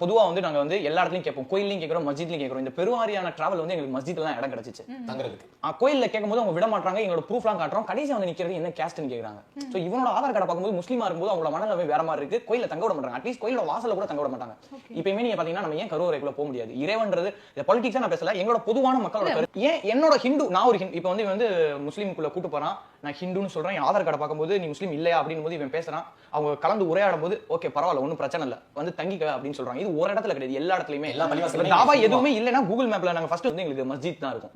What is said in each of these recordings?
பொதுவா வந்து நாங்க வந்து எல்லா இடத்துலயும் கேட்போம். கோயிலையும் கேட்கறோம் மஸ்ஜித்லயும் கேட்கறோம். இந்த பெருவாரியான டிராவல் வந்து எங்களுக்கு மஸ்ஜித்ல இடம் கிடைச்சிச்சு. தங்குறதுக்கு. ஆ, கோயில்ல கேட்கும்போது அவங்க விட மாட்டாங்க எங்களோட ப்ரூஃப்லாம் காட்டுறோம். கடைசி வந்து நிக்கிறது என்ன கேஸ்ட்னு கேக்குறாங்க. சோ இவனோட ஆதார் கார்டை பார்க்கும்போது முஸ்லீமா இருக்கும்போது அவங்களோட மனநிலை வேற மாதிரி இருக்கு. கோயில்ல தங்க விட மாட்டாங்க. அட்லீஸ்ட் கோயிலோட வாசல்ல கூட தங்க விட மாட்டாங்க. இப்பயுமே நீங்க பாத்தீங்கன்னா நம்ம ஏன் கருவறைக்குள்ள போக முடியாது? இறைவன்றது இந்த பாலிடிக்ஸா நான் பேசல எங்களோட பொதுவான மக்களோட கருத்து. ஏன் என்னோட ஹிந்து நான் ஒரு ஹிந்து இப்போ வந்து இவன் வந்து முஸ்லீமுக்குள்ள கூட்டு போறான். நான் ஹிந்துன்னு சொல்றேன். என் ஆதார் கார்டை பார்க்கும்போது நீ முஸ்லீம் இல்லையா? அப்படின்னு போது இவன் பேசுறான். அவங்க கலந்து உரையாடும் போது ஓகே பரவாயில்ல ஒன்றும் பிரச்சனை இல்லை. வந்து தங்கிக்க அப்படின்னு சொல்றாங்க. இது ஒரு இடத்துல கிடையாது. எல்லா இடத்துலயுமே. எல்லா பள்ளிவாசல்லையும் தாவா ஹிந்துவா? எதுவுமே இல்லைன்னா கூகுள் மேப்ல நாங்க ஃபர்ஸ்ட் வந்து எங்களுக்கு மஸ்ஜித் தான் இருக்கும்.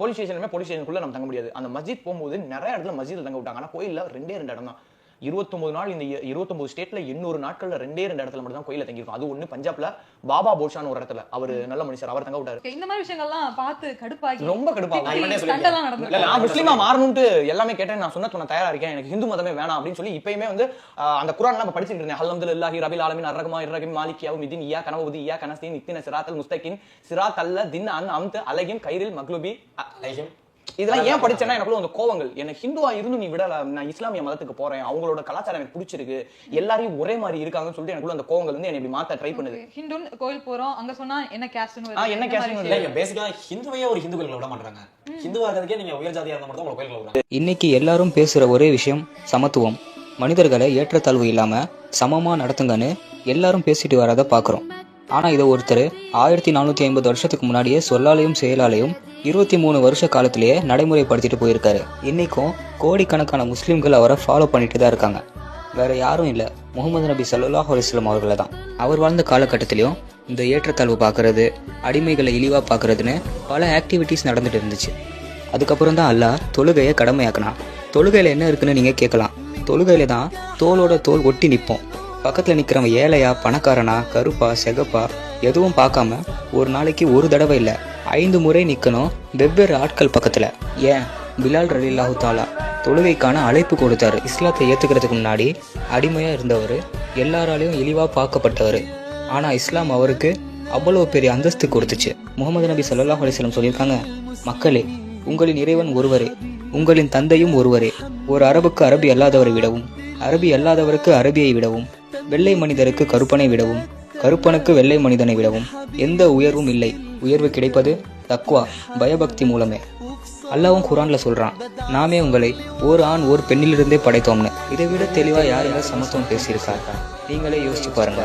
போலீஸ் ஸ்டேஷனுமே போலீஸ் ஸ்டேஷனுக்குள்ள நம்ம தங்க முடியாது. அந்த மஸ்ஜித் போகும்போது நிறைய இடத்துல மஸ்ஜித்ல தங்க விட்டாங்க. ஆனா கோயில்ல ரெண்டே ரெண்டு இடம் தான். இருபத்தொன்பது நாள் இந்த இ- இருபத்தொன்பது ஸ்டேட்ல எண்ணூறு நாட்கள்ல ரெண்டே ரெண்டு இடத்துல மட்டும் தான் கோயில தங்கியிருக்கும். அது ஒண்ணு பஞ்சாப்ல பாபா போஷான்னு ஒரு இடத்துல. அவர் நல்ல மனுஷர். அவர் தங்க விட்டாரு. இந்த மாதிரி விஷயங்கள்லாம் பார்த்து கடுப்பாகி ரொம்ப கடுப்பாகும். நான் முஸ்லீமா மாறணும்ட்டு எல்லாமே கேட்டேன். நான் சொன்ன தயாரா இருக்கேன். எனக்கு ஹிந்து மதமே வேணாம் அப்படின்னு சொல்லி இப்பயுமே வந்து அந்த குரான் நம்ம படிச்சுட்டு இருந்தேன். ஹல்ஹம்து இல்லாஹி ரபில் ஆலமின் அர்ரகமா இர்ரகிம் மாலிக் யாவும் மிதின் இயா கனவுதி இயா கனஸ்தீன் இத்தின சிராத்தல் முஸ்தகின் சிராத் அல்ல தின் அன் அம்த் அலகின் கைரில் மக்லுபி அ- அலைஹிம். இதெல்லாம் ஏன் படிச்சேன்னா எனக்குள்ள அந்த கோவங்கள். எனக்கு ஹிந்துவா இருந்து நீ விடல. நான் இஸ்லாமிய மதத்துக்கு போறேன். அவங்களோட கலாச்சாரம் எனக்கு பிடிச்சிருக்கு. எல்லாரையும் ஒரே மாதிரி இருக்காங்கன்னு சொல்லிட்டு எனக்குள்ள அந்த கோவங்கள் வந்து என்னை இப்படி மாத்த ட்ரை பண்ணுது. ஹிந்துன்னு கோயில் போறோம். அங்க சொன்னா என்ன கேஸ்ட்னு ஆ, என்ன caste ன்னு இல்ல பேசிக்கா ஹிந்துவையே ஒரு ஹிந்து கோயில்களை விட மாட்டாங்க ஹிந்துவா இருக்கிறதுக்கே நீங்க உயர் ஜாதியா இருந்தா மட்டும் கோயில்களை விடுறாங்க. இன்னைக்கு எல்லாரும் பேசுகிற ஒரே விஷயம் சமத்துவம். மனிதர்களை ஏற்றத்தாழ்வு இல்லாமல் சமமாக நடத்துங்கன்னு எல்லாரும் பேசிட்டு வரதை பார்க்குறோம் ஆனால் இதை ஒருத்தர் ஆயிரத்தி நானூற்றி ஐம்பது வருஷத்துக்கு முன்னாடியே சொல்லாலையும் செயலாலையும் இருபத்தி மூணு வருஷ காலத்திலேயே நடைமுறைப்படுத்திட்டு போயிருக்காரு. இன்னைக்கும் கோடிக்கணக்கான முஸ்லீம்கள் அவரை ஃபாலோ பண்ணிட்டு தான் இருக்காங்க. வேற யாரும் இல்லை. முகமது நபி சல்லாஹ் அலிஸ்லாம் அவர்களை தான். அவர் வாழ்ந்த காலகட்டத்திலையும் இந்த ஏற்றத்தாழ்வு பார்க்கறது அடிமைகளை இழிவாக பார்க்கறதுன்னு பல ஆக்டிவிட்டீஸ் நடந்துட்டு இருந்துச்சு. அதுக்கப்புறம் தான் அல்லாஹ் தொழுகையை கடமையாக்கினான். தொழுகையில் என்ன இருக்குன்னு நீங்கள் கேட்கலாம். தொழுகையில தான் தோளோட தோல் ஒட்டி நிற்போம் பக்கத்தில் நிற்கிறவன் ஏழையா பணக்காரனா கருப்பா செகப்பா எதுவும் பார்க்காம ஒரு நாளைக்கு ஒரு தடவை இல்லை ஐந்து முறை நிற்கணும் வெவ்வேறு ஆட்கள் பக்கத்தில். ஏன்? பிலால் ரலில்லாஹு தாலா தொழுகைக்கான அழைப்பு கொடுத்தாரு. இஸ்லாத்தை ஏற்றுக்கிறதுக்கு முன்னாடி அடிமையாக இருந்தவர் எல்லாராலையும் இழிவாக பார்க்கப்பட்டவர். ஆனால் இஸ்லாம் அவருக்கு அவ்வளோ பெரிய அந்தஸ்து கொடுத்துச்சு. முகமது நபி சல்லாஹ் அலைஹி சொல்லியிருக்காங்க மக்களே உங்களின் இறைவன் ஒருவரே உங்களின் தந்தையும் ஒருவரே. ஒரு அரபுக்கு அரபி அல்லாதவரை விடவும் அரபி அல்லாதவருக்கு அரபியை விடவும் வெள்ளை மனிதருக்கு கருப்பனை விடவும் கருப்பனுக்கு வெள்ளை மனிதனை விடவும் எந்த உயர்வும் இல்லை. உயர்வு கிடைப்பது தக்வா பயபக்தி மூலமே. அல்லாவும் குரான்ல சொல்றான் நாமே உங்களை ஒரு ஆண் ஒரு பெண்ணிலிருந்தே படைத்தோம்னு. இதை விட தெளிவா யாருங்க சமத்துவம் பேசியிருக்காங்க நீங்களே யோசிச்சு பாருங்க.